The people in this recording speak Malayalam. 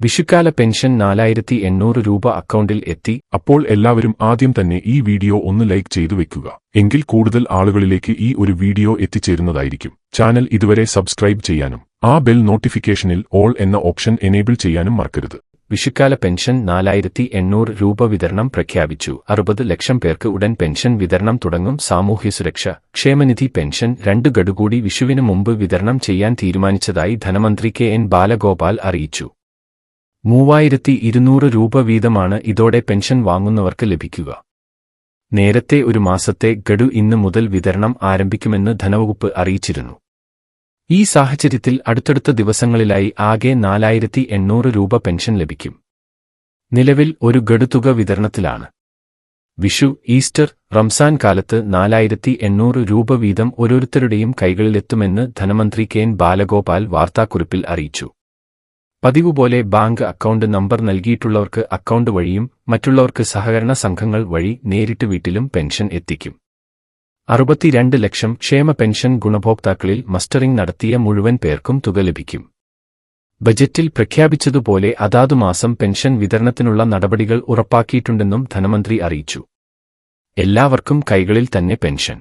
വിഷുക്കാല പെൻഷൻ നാലായിരത്തി എണ്ണൂറ് രൂപ അക്കൗണ്ടിൽ എത്തി അപ്പോൾ എല്ലാവരും ആദ്യം തന്നെ ഈ വീഡിയോ ഒന്ന് ലൈക്ക് ചെയ്തു വെക്കുക. എങ്കിൽ കൂടുതൽ ആളുകളിലേക്ക് ഈ ഒരു വീഡിയോ എത്തിച്ചേരുന്നതായിരിക്കും. ചാനൽ ഇതുവരെ സബ്സ്ക്രൈബ് ചെയ്യാനും ആ ബെൽ നോട്ടിഫിക്കേഷനിൽ ഓൾ എന്ന ഓപ്ഷൻ എനേബിൾ ചെയ്യാനും മറക്കരുത്. വിഷുക്കാല പെൻഷൻ നാലായിരത്തി എണ്ണൂറ് രൂപ വിതരണം പ്രഖ്യാപിച്ചു. അറുപത് ലക്ഷം പേർക്ക് ഉടൻ പെൻഷൻ വിതരണം തുടങ്ങും. സാമൂഹ്യ സുരക്ഷ ക്ഷേമനിധി പെൻഷൻ രണ്ട് ഗഡുകൂടി വിഷുവിന് മുമ്പ് വിതരണം ചെയ്യാൻ തീരുമാനിച്ചതായി ധനമന്ത്രി കെ എൻ ബാലഗോപാൽ അറിയിച്ചു. മൂവായിരത്തി ഇരുന്നൂറ് രൂപ വീതമാണ് ഇതോടെ പെൻഷൻ വാങ്ങുന്നവർക്ക് ലഭിക്കുക. നേരത്തെ ഒരു മാസത്തെ ഗഡു ഇന്ന് മുതൽ വിതരണം ആരംഭിക്കുമെന്ന് ധനവകുപ്പ് അറിയിച്ചിരുന്നു. ഈ സാഹചര്യത്തിൽ അടുത്തടുത്ത ദിവസങ്ങളിലായി ആകെ നാലായിരത്തി എണ്ണൂറ് രൂപ പെൻഷൻ ലഭിക്കും. നിലവിൽ ഒരു ഗഡുതുക വിതരണത്തിലാണ്. വിഷു ഈസ്റ്റർ റംസാൻ കാലത്ത് നാലായിരത്തി എണ്ണൂറ് രൂപ വീതം ഓരോരുത്തരുടെയും കൈകളിലെത്തുമെന്ന് ധനമന്ത്രി കെ എൻ ബാലഗോപാൽ വാർത്താക്കുറിപ്പിൽ അറിയിച്ചു. പതിവ് പോലെ ബാങ്ക് അക്കൗണ്ട് നമ്പർ നൽകിയിട്ടുള്ളവർക്ക് അക്കൗണ്ട് വഴിയും മറ്റുള്ളവർക്ക് സഹകരണ സംഘങ്ങൾ വഴി നേരിട്ട് വീട്ടിലും പെൻഷൻ എത്തിക്കും. അറുപത്തിരണ്ട് ലക്ഷം ക്ഷേമ പെൻഷൻ ഗുണഭോക്താക്കളിൽ മസ്റ്ററിംഗ് നടത്തിയ മുഴുവൻ പേർക്കും തുക ലഭിക്കും. ബജറ്റിൽ പ്രഖ്യാപിച്ചതുപോലെ അതാതു മാസം പെൻഷൻ വിതരണത്തിനുള്ള നടപടികൾ ഉറപ്പാക്കിയിട്ടുണ്ടെന്നും ധനമന്ത്രി അറിയിച്ചു. എല്ലാവർക്കും കൈകളിൽ തന്നെ പെൻഷൻ.